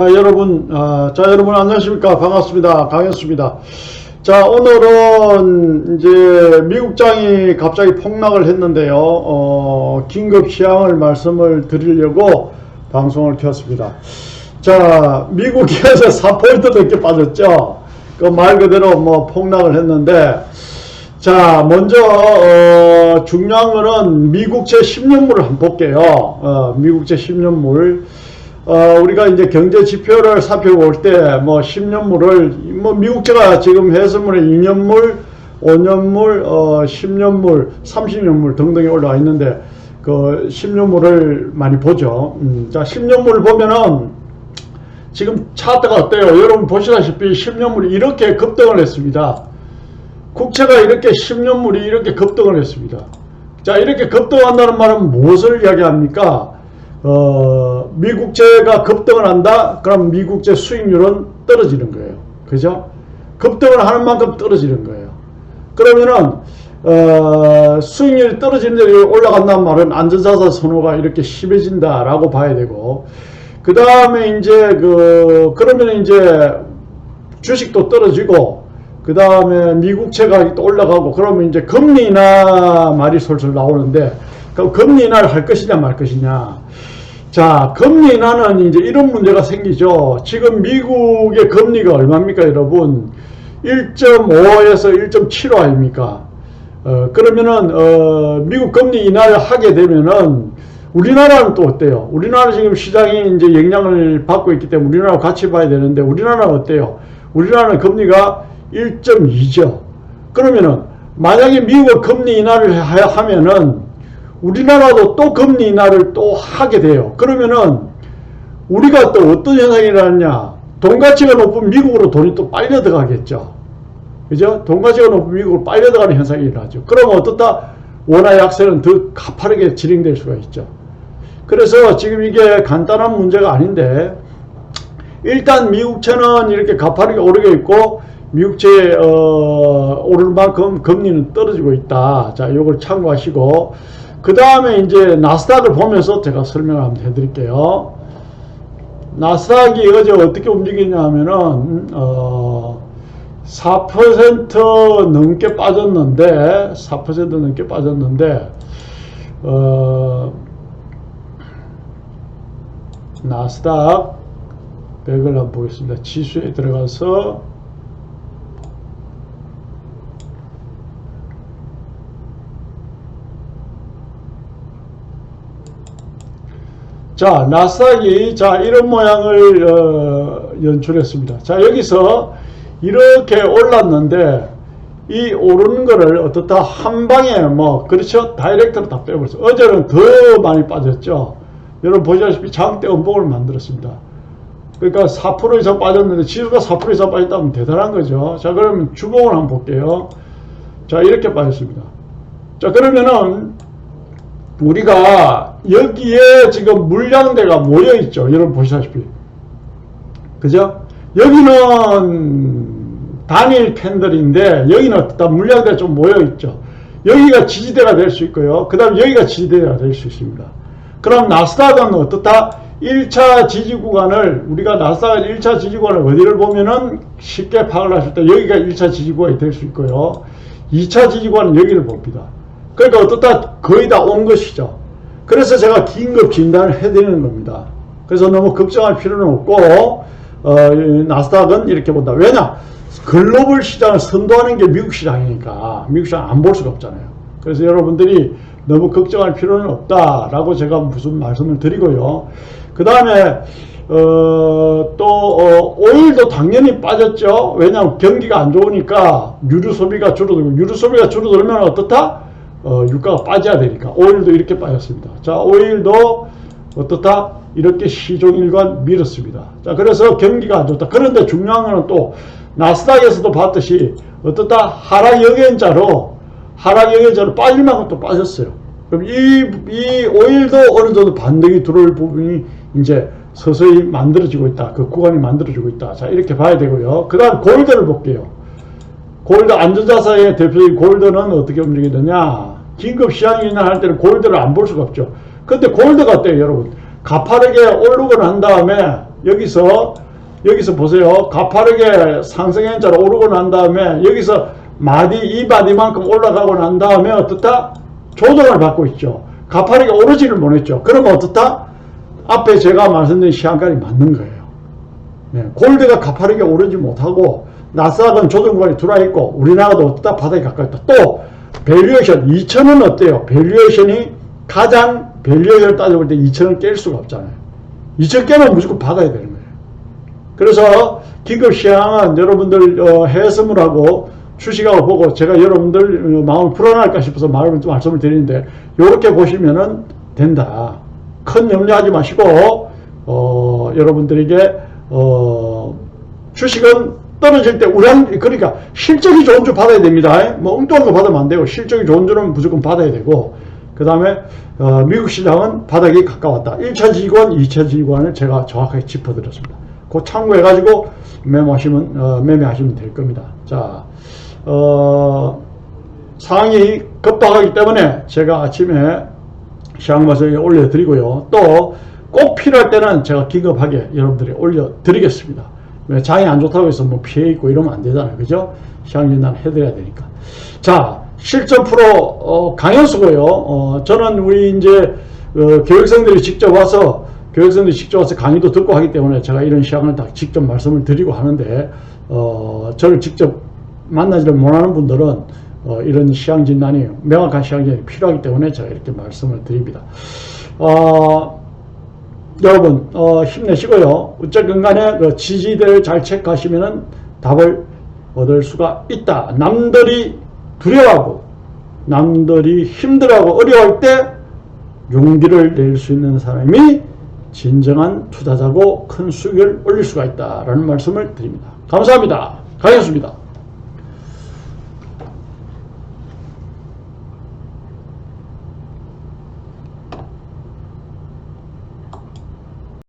아, 여러분, 아, 자, 여러분 안녕하십니까. 반갑습니다. 강현수입니다. 자, 오늘은 이제 미국장이 갑자기 폭락을 했는데요. 어, 긴급 시황을 말씀을 드리려고 방송을 켰습니다. 자, 미국에서 4포인트 넘게 빠졌죠. 그 말 그대로 뭐 폭락을 했는데, 자, 먼저, 어, 중요한 거는 미국채 10년물을 한번 볼게요. 어, 미국채 10년물. 어, 우리가 이제 경제 지표를 살펴볼 때, 뭐, 10년물을, 뭐, 미국제가 지금 해수물에 2년물, 5년물, 어, 10년물, 30년물 등등이 올라와 있는데, 그, 10년물을 많이 보죠. 음, 자, 10년물을 보면은, 지금 차트가 어때요? 여러분 보시다시피 10년물이 이렇게 급등을 했습니다. 국채가 이렇게 10년물이 이렇게 급등을 했습니다. 자, 이렇게 급등한다는 말은 무엇을 이야기합니까? 어, 미국채가 급등을 한다? 그럼 미국채 수익률은 떨어지는 거예요. 그죠? 급등을 하는 만큼 떨어지는 거예요. 그러면은, 어, 수익률이 떨어지는데 올라간다는 말은 안전자산 선호가 이렇게 심해진다라고 봐야 되고, 그 다음에 이제 그, 그러면 이제 주식도 떨어지고, 그 다음에 미국채가 또 올라가고, 그러면 이제 금리 인하 말이 솔솔 나오는데, 그럼 금리 인하를 할 것이냐 말 것이냐. 자, 금리 인하는 이제 이런 문제가 생기죠. 지금 미국의 금리가 얼마입니까, 여러분? 1.5에서 1.75 아닙니까? 어, 그러면은, 어, 미국 금리 인하를 하게 되면은, 우리나라는 또 어때요? 우리나라 지금 시장이 이제 영향을 받고 있기 때문에 우리나라 같이 봐야 되는데, 우리나라는 어때요? 우리나라는 금리가 1.2죠. 그러면은, 만약에 미국 금리 인하를 하- 하면은, 우리나라도 또 금리 인하를 또 하게 돼요. 그러면은 우리가 또 어떤 현상이 일어나냐? 돈 가치가 높은 미국으로 돈이 또 빨려 들어가겠죠. 그죠? 돈 가치가 높은 미국으로 빨려 들어가는 현상이 일어나죠. 그러면 어떻다? 원화 약세는 더 가파르게 진행될 수가 있죠. 그래서 지금 이게 간단한 문제가 아닌데 일단 미국채는 이렇게 가파르게 오르게 있고 미국채 어, 오를 만큼 금리는 떨어지고 있다. 자, 이걸 참고하시고 그 다음에 이제 나스닥을 보면서 제가 설명을 한번 해드릴게요. 나스닥이 어제 어떻게 움직이냐 하면은 어, 4% 넘게 빠졌는데 4% 넘게 빠졌는데 어, 나스닥 100을 한번 보겠습니다. 지수에 들어가서 자, 나스닥이 자 이런 모양을 어, 연출했습니다. 자, 여기서 이렇게 올랐는데 이 오르는 거를 어떻다 한 방에 뭐 그렇죠 다이렉트로 다 빼버렸어. 어제는 더 많이 빠졌죠. 여러분 보시다시피 장대 음봉을 만들었습니다. 그러니까 4% 이상 빠졌는데 지수가 4% 이상 빠졌다면 대단한 거죠. 자, 그러면 주봉을 한번 볼게요. 자, 이렇게 빠졌습니다. 자, 그러면은 우리가 여기에 지금 물량대가 모여 있죠. 여러분 보시다시피. 그죠? 여기는 단일 캔들인데 여기는 어떤 물량대가 좀 모여 있죠. 여기가 지지대가 될 수 있고요. 그 다음 여기가 지지대가 될 수 있습니다. 그럼 나스닥은 어떻다? 1차 지지 구간을 우리가 나스닥 1차 지지 구간을 어디를 보면은 쉽게 파악을 하실 때 여기가 1차 지지 구간이 될 수 있고요. 2차 지지 구간은 여기를 봅니다. 그러니까 어떻다 거의 다 온 것이죠. 그래서 제가 긴급 진단을 해드리는 겁니다. 그래서 너무 걱정할 필요는 없고 어, 이 나스닥은 이렇게 본다. 왜냐? 글로벌 시장을 선도하는 게 미국 시장이니까 미국 시장 안 볼 수가 없잖아요. 그래서 여러분들이 너무 걱정할 필요는 없다라고 제가 무슨 말씀을 드리고요. 그 다음에 어, 또 어, 오일도 당연히 빠졌죠. 왜냐하면 경기가 안 좋으니까 유류 소비가 줄어들고 유류 소비가 줄어들면 어떻다? 어, 유가가 빠져야 되니까 오일도 이렇게 빠졌습니다. 자, 오일도 어떻다? 이렇게 시종일관 밀었습니다. 자, 그래서 경기가 안 좋다. 그런데 중요한 거는 또 나스닥에서도 봤듯이 어떻다? 하락 영연자로 하락 영연자로 빠질 만큼 또 빠졌어요. 그럼 이, 이 오일도 어느 정도 반등이 들어올 부분이 이제 서서히 만들어지고 있다. 그 구간이 만들어지고 있다. 자, 이렇게 봐야 되고요. 그 다음 골드를 볼게요. 골드 안전자산의 대표적인 골드는 어떻게 움직이느냐? 긴급 시황이 할 때는 골드를 안 볼 수가 없죠. 근데 골드가 어때요, 여러분? 가파르게 오르고 난 다음에 여기서 여기서 보세요. 가파르게 상승행자로 오르고 난 다음에 여기서 마디 이 마디만큼 올라가고 난 다음에 어떻다? 조정을 받고 있죠. 가파르게 오르지를 못했죠. 그러면 어떻다? 앞에 제가 말씀드린 시간까지 맞는 거예요. 네, 골드가 가파르게 오르지 못하고 나스닥은 조정권이 들어와 있고 우리나라도 어떻다 바닥에 가까이 있다. 또 밸류에이션 2천은 어때요? 밸류에이션이 가장 밸류에이션을 따져볼 때 2천을 깰 수가 없잖아요. 2천 깨면 무조건 받아야 되는 거예요. 그래서 기급 시황은 여러분들 어, 해외선물하고 주식하고 보고 제가 여러분들 어, 마음을 불안할까 싶어서 말을 좀 말씀을 드리는데 이렇게 보시면은 된다. 큰 염려하지 마시고 어, 여러분들에게 어, 주식은 떨어질 때 우량 그러니까 실적이 좋은 줄 받아야 됩니다. 뭐 엉뚱한 거 받으면 안 되고 실적이 좋은 줄은 무조건 받아야 되고 그 다음에 어, 미국 시장은 바닥이 가까웠다. 1차 지지권, 2차 지지권을 제가 정확하게 짚어드렸습니다. 그 참고해가지고 매매하시면 어, 매매하시면 될 겁니다. 자, 어, 상황이 급박하기 때문에 제가 아침에 시황마저에 올려드리고요. 또 꼭 필요할 때는 제가 기급하게 여러분들이 올려드리겠습니다. 왜 장이 안 좋다고 해서 뭐 피해 있고 이러면 안 되잖아요. 그죠? 시황 진단 해드려야 되니까. 자, 실전 프로 어, 강현수고요. 어, 저는 우리 이제 어, 교육생들이 직접 와서 교육생들이 직접 와서 강의도 듣고 하기 때문에 제가 이런 시황을 다 직접 말씀을 드리고 하는데 어, 저를 직접 만나지를 못하는 분들은 어, 이런 시황 진단이 명확한 시황 진단이 필요하기 때문에 제가 이렇게 말씀을 드립니다. 어, 여러분 어, 힘내시고요. 어쨌든 간에 그 지지대를 잘 체크하시면은 답을 얻을 수가 있다. 남들이 두려워하고 남들이 힘들어하고 어려울 때 용기를 낼 수 있는 사람이 진정한 투자자고 큰 수익을 올릴 수가 있다라는 말씀을 드립니다. 감사합니다. 가겠습니다.